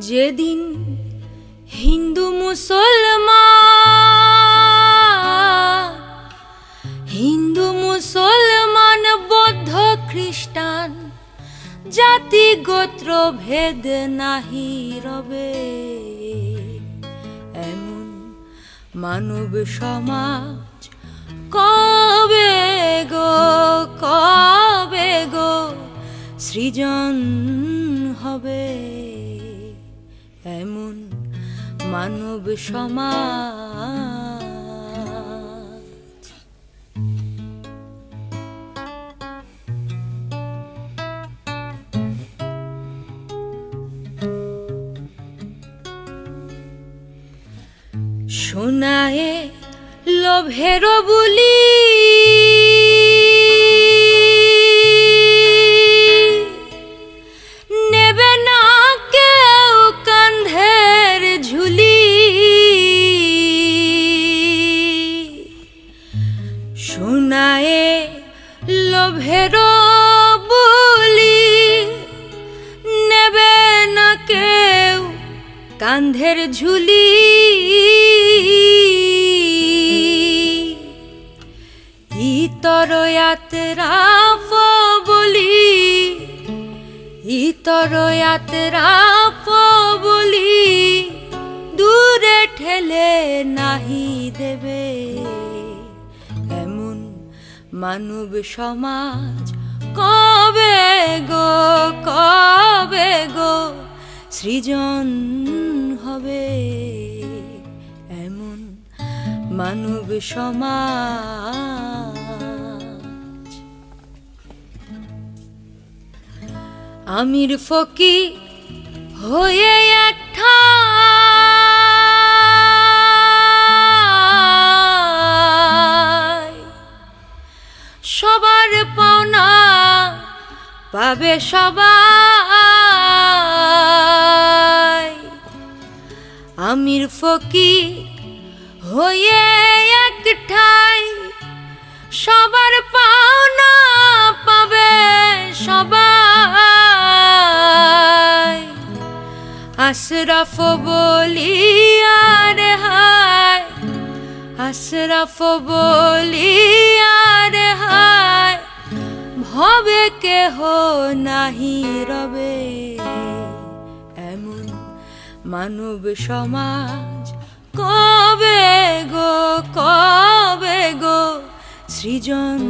যেদিন হিন্দু মুসলমান হিন্দু মুসলমান, বৌদ্ধ খ্রিস্টান, জাতি গোত্র ভেদ নাহি রবে। এমন মানব সমাজ কবে গো কবে গো সৃজন হবে? এমন মানব সমাজ। শোনায়ে লোভের বুলি। লোভের বলি নেবে না কেউ কান্ধের ঝুলি। ইতর যাত্রা বলি ইতর যাত্রা মানব সমাজ। কবে গো কবে গো সৃজন হবে এমন মানব সমাজ? আমির ফকি হয়ে একটা পাবে সবাই। আমির ফকির হয়ে একঠাই সবার পাওনা পাবে সবাই। আশরাফ বলি আর হায়, আশরাফ বলি আর হায়, ভবে কেহ নাহি রবে। এমন মানব সমাজ কবে গো কবে গো সৃজন